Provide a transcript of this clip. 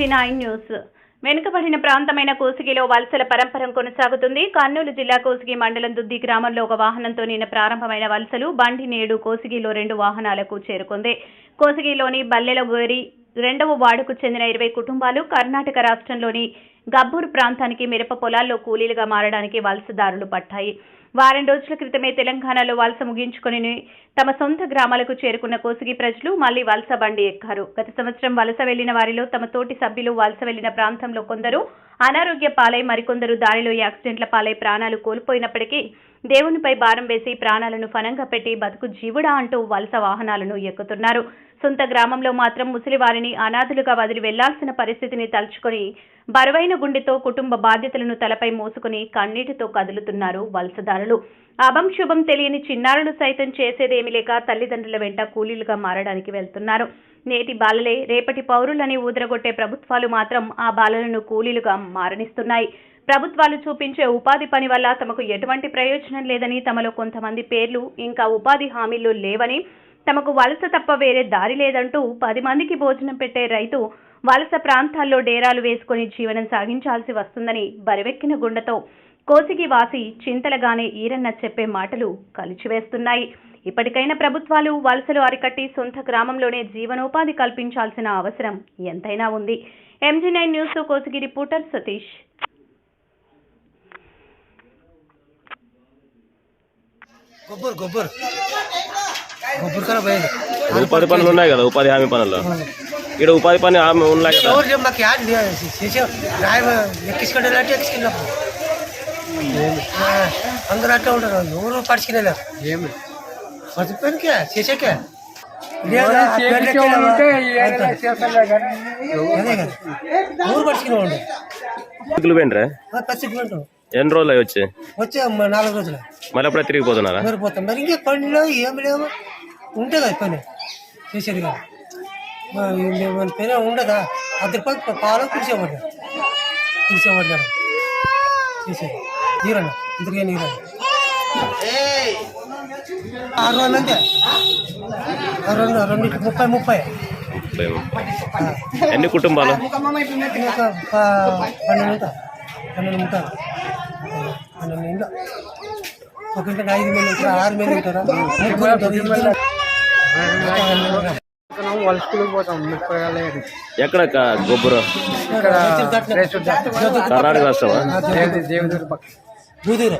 Nine news. వెనుకబడిన ప్రాంతమైన కోసిగిలో వలసల పరంపరం కొనసాగుతుంది. కర్నూలు జిల్లా కోసిగి మండలం దుద్ది గ్రామంలో ఒక వాహనంతో నిన్న ప్రారంభమైన వలసలు బండి నేడు కోసిగిలో రెండు వాహనాలకు చేరుకుంది. కోసిగిలోని బల్లెలగోరి రెండవ వార్డుకు చెందిన ఇరవై కుటుంబాలు కర్ణాటక రాష్ట్రంలోని గబ్బూరు ప్రాంతానికి మిరప పొలాల్లో కూలీలుగా మారడానికి వలసదారులు పట్టాయి. వారం రోజుల క్రితమే తెలంగాణలో వలస ముగించుకుని తమ సొంత గ్రామాలకు చేరుకున్న కోసిగి ప్రజలు మళ్ళీ వలస బండి ఎక్కారు. గత సంవత్సరం వలస వెళ్ళిన వారిలో తమ తోటి సభ్యులు వలస వెళ్ళిన ప్రాంతంలో కొందరు అనారోగ్య పాలై మరికొందరు దారిలో యాక్సిడెంట్ల పాలై ప్రాణాలు కోల్పోయినప్పటికీ దేవునిపై భారం వేసి ప్రాణాలను ఫనంగా పెట్టి బతుకు జీవుడా అంటూ వలస వాహనాలను ఎక్కుతున్నారు. సొంత గ్రామంలో మాత్రం ముసలివారిని అనాథులుగా వదిలి వెళ్ళాల్సిన పరిస్థితిని తలుచుకొని బరువైన గుండెతో కుటుంబ బాధ్యతలను తలపై మోసుకుని కన్నీటితో కదులుతున్నారు వలసదారులు. అభం శుభం తెలియని చిన్నారులు సైతం చేసేదేమీ లేక తల్లిదండ్రుల వెంట కూలీలుగా మారడానికి వెళ్తున్నారు. నేటి బాలలే రేపటి పౌరులని ఊదరగొట్టే ప్రభుత్వాలు మాత్రం ఆ బాలలను కూలీలుగా మారనిస్తున్నాయి. ప్రభుత్వాలు చూపించే ఉపాధి పని వల్ల తమకు ఎటువంటి ప్రయోజనం లేదని తమలో కొంతమంది పేర్లు ఇంకా ఉపాధి హామీలు లేవని తమకు వలస తప్ప వేరే దారి లేదంటూ పది మందికి భోజనం పెట్టే రైతు వలస ప్రాంతాల్లో డేరాలు వేసుకుని జీవనం సాగించాల్సి వస్తుందని బరివెక్కిన గుండెతో కోసిగి వాసి చింతలగానే ఈరన్న చెప్పే మాటలు కలిచివేస్తున్నాయి. ఇప్పటికైనా ప్రభుత్వాలు వలసలు అరికట్టి సొంత గ్రామంలోనే జీవనోపాధి కల్పించాల్సిన అవసరం ఎంతైనా ఉంది. MG nine news Kosigi reporter Satish. గొబ్బరు గొబ్బరు గొబ్బరు కన్నా పోయింది. ఉపాధి పనులు ఉన్నాయి కదా ఉపాధి హామీ పనులు. ఇక్కడ ఉపాధి పని హామీ ఉన్నాయి కదా ఎవరు లేరు, మాకు యాడ్ చేసే రాయ ఎక్కించుకుంటే అంటే ఎక్కించుకున్నాం ఆ, అందరూ అట్లా ఉంటారు ఎవరు పడుచుకునేలేరు ఏమి? చేసాకే. లేదా ఆ? అదే కదా. ఊరు పోయినరా? ఎన్ని రోజులు అయ్యి వచ్చి? వచ్చే మ- నాలుగు రోజులు. మళ్ళీ అప్పుడే తిరిగిపోతున్నారా సరిపోతాం మరి ఇంకే పని లేవు ఏమి లేవు. ఉంటే కదా పని. చేసేది కదా. మన ఉండదా? అర్ధ రూపాయలు పాలు కురిసేవాడు కురిసేవాడు చేసేది నీరన్న. ఇద్దరికే నీరన్న? ఆరు రోజులు అంతే. ఆరు రోజులు రెండు ముప్పై ముప్పై. ఎన్ని కుటుంబాలు? పన్నెండు ఉంటారు పన్నెండు ఉంటారు పన్నెండు ఇంట్లో ఒక ఇంటికి ఐదు మంది ఉంటారు? ఆరు మంది ఉంటారా? ముగ్గురు ఉంటారు ఇద్దరు ఎక్కడ గొబ్బరు కర్ణాటక రాష్ట్రమా? దూదూరు.